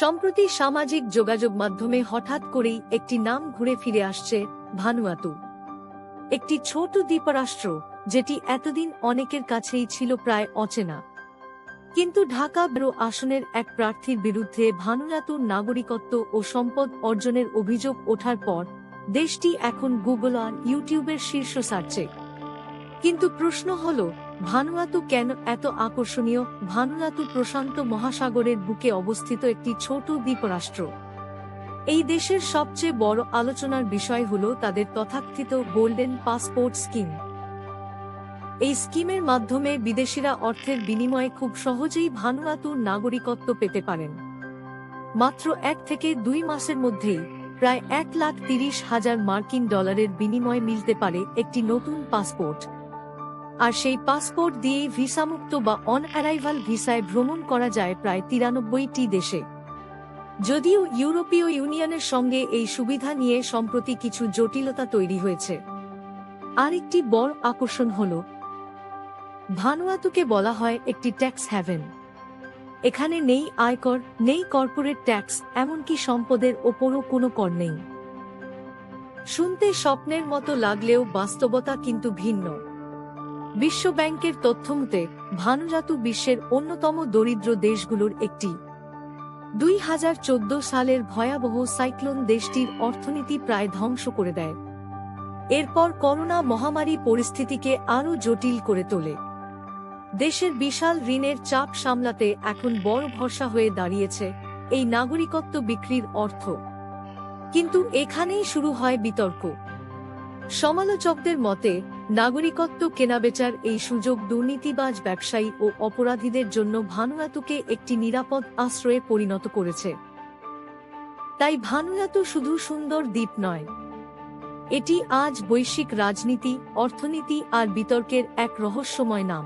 সম্প্রতি সামাজিক যোগাযোগ মাধ্যমে হঠাৎ করেই একটি নাম ঘুরে ফিরে আসছে ভানুয়াতু। একটি ছোট দ্বীপরাষ্ট্র, যেটি এতদিন অনেকের কাছেই ছিল প্রায় অচেনা। কিন্তু ঢাকা বেরো আসনের এক প্রার্থীর বিরুদ্ধে ভানুয়াতুর নাগরিকত্ব ও সম্পদ অর্জনের অভিযোগ ওঠার পর, দেশটি এখন গুগল আর ইউটিউবের শীর্ষ সার্চে। কিন্তু প্রশ্ন হল ভানুয়াতু কেন এত আকর্ষণীয়? ভানুয়াতু প্রশান্ত মহাসাগরের বুকে অবস্থিত একটি ছোট দ্বীপরাষ্ট্র। এই দেশের সবচেয়ে বড় আলোচনার বিষয় হল তাদের তথাকথিত গোল্ডেন পাসপোর্ট স্কিম। এই স্কিমের মাধ্যমে বিদেশিরা অর্থের বিনিময়ে খুব সহজেই ভানুয়াতুর নাগরিকত্ব পেতে পারেন। মাত্র এক থেকে দুই মাসের মধ্যেই প্রায় এক লাখ তিরিশ হাজার মার্কিন ডলারের বিনিময়ে মিলতে পারে একটি নতুন পাসপোর্ট। আর সেই পাসপোর্ট দিয়েই ভিসামুক্ত বা অন অ্যারাইভাল ভিসায় ভ্রমণ করা যায় প্রায় তিরানব্বইটি দেশে। যদিও ইউরোপীয় ইউনিয়নের সঙ্গে এই সুবিধা নিয়ে সম্প্রতি কিছু জটিলতা তৈরি হয়েছে। আরেকটি বড় আকর্ষণ হল, ভানুয়াতুকে বলা হয় একটি ট্যাক্স হ্যাভেন। এখানে নেই আয়কর নেই কর্পোরেট ট্যাক্স, এমনকি সম্পদের ওপরও কোনো কর নেই। শুনতে স্বপ্নের মতো লাগলেও বাস্তবতা কিন্তু ভিন্ন। বিশ্ব ব্যাংকের তথ্যমতে, ভানুজাতু বিশ্বের অন্যতম দরিদ্র দেশগুলোর একটি। দুই হাজার চোদ্দ সালের ভয়াবহ সাইক্লোন দেশটির অর্থনীতি প্রায় ধ্বংস করে দেয়। এরপর করোনা মহামারী পরিস্থিতিকে আরও জটিল করে তোলে। দেশের বিশাল ঋণের চাপ সামলাতে এখন বড় ভরসা হয়ে দাঁড়িয়েছে এই নাগরিকত্ব বিক্রির অর্থ। কিন্তু এখানেই শুরু হয় বিতর্ক। সমালোচকদের মতে নাগরিকত্ব কেনাবেচার এই সুযোগ দুর্নীতিবাজ ব্যবসায়ী ও অপরাধীদের জন্য ভানুয়াতুকে একটি নিরাপদ আশ্রয়ে পরিণত করেছে। তাই ভানুয়াতু শুধু সুন্দর দ্বীপ নয়, এটি আজ বৈশ্বিক রাজনীতি, অর্থনীতি আর বিতর্কের এক রহস্যময় নাম।